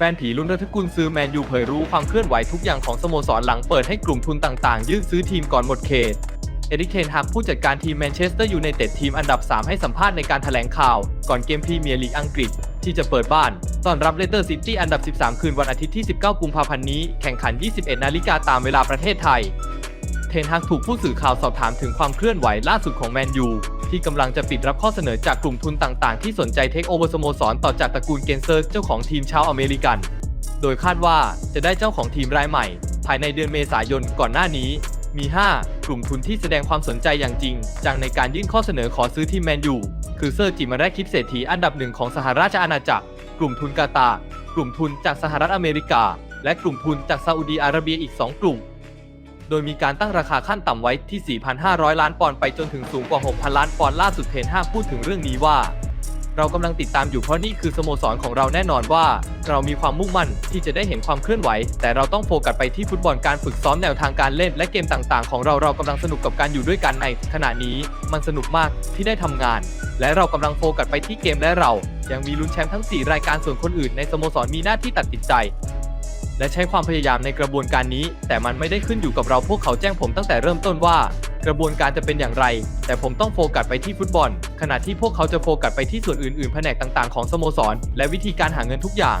แฟนผีลุ้นระทึกกุลซื้อแมนยูเผยรู้ความเคลื่อนไหวทุกอย่างของสโมสรหลังเปิดให้กลุ่มทุนต่างๆ ยื่นซื้อทีมก่อนหมดเขต เอริกเทนฮากผู้จัดการทีมแมนเชสเตอร์ยูไนเต็ดทีมอันดับ 3 ให้สัมภาษณ์ในการแถลงข่าว ก่อนเกมพรีเมียร์ลีกอังกฤษ ที่จะเปิดบ้าน ต้อนรับเลสเตอร์ซิตี้อันดับ 13 คืนวันอาทิตย์ที่ 19 กุมภาพันธ์นี้ แข่งขัน 21 นาฬิกาตามเวลาประเทศไทย ทนฮากถูกผู้สื่อข่าวสอบถามถึงความเคลื่อนไหวล่าสุดของแมนยูที่กำลังจะปิดรับข้อเสนอจากกลุ่มทุนต่างๆ ที่สนใจเทคโอเวอร์สโมสรต่อจากตระกูลเกนเซอร์เจ้าของทีมชาวอเมริกัน โดยคาดว่าจะได้เจ้าของทีมรายใหม่ ภายในเดือนเมษายนก่อนหน้านี้ มี 5 กลุ่มทุนที่แสดงความสนใจอย่างจริง จังในการยื่นข้อเสนอขอซื้อทีมแมนยูคือเซอร์จิมาแรกคิดเศรษฐีอันดับหนึ่งของสหราชอาณาจักร กลุ่มทุนกาตาร์กลุ่มทุนจากสหรัฐอเมริกา และกลุ่มทุนจากซาอุดีอาระเบียอีก 2 กลุ่ม โดยมีการตั้งราคาขั้นต่ำไว้ที่ 4,500 ล้านปอนด์ไปจนถึงสูงกว่า 6,000 ล้านปอนด์ล่าสุดเทนห้าพูดถึงเรื่องนี้ว่า เรากำลังติดตามอยู่เพราะนี่คือสโมสรของเราแน่นอนว่า เรามีความมุ่งมั่นที่จะได้เห็นความเคลื่อนไหว แต่เราต้องโฟกัสไปที่ฟุตบอลการฝึกซ้อมแนวทางการเล่น และเกมต่างๆ ของเราเรากำลังสนุกกับการอยู่ด้วยกันในขณะนี้มันสนุกมากที่ได้ทำงาน และเรากำลังโฟกัสไปที่เกมและเรายังมีลุ้นแชมป์ทั้ง 4 รายการส่วนคนอื่นในสโมสรมีหน้าที่ตัดสินใจ และใช้ความพยายามในกระบวนการนี้ แต่มันไม่ได้ขึ้นอยู่กับเราพวกเขาแจ้งผมตั้งแต่เริ่มต้นว่า กระบวนการจะเป็นอย่างไร แต่ผมต้องโฟกัสไปที่ฟุตบอล ขณะที่พวกเขาจะโฟกัสไปที่ส่วนอื่นๆ แผนกต่างๆ ของสโมสร และวิธีการหาเงินทุกอย่าง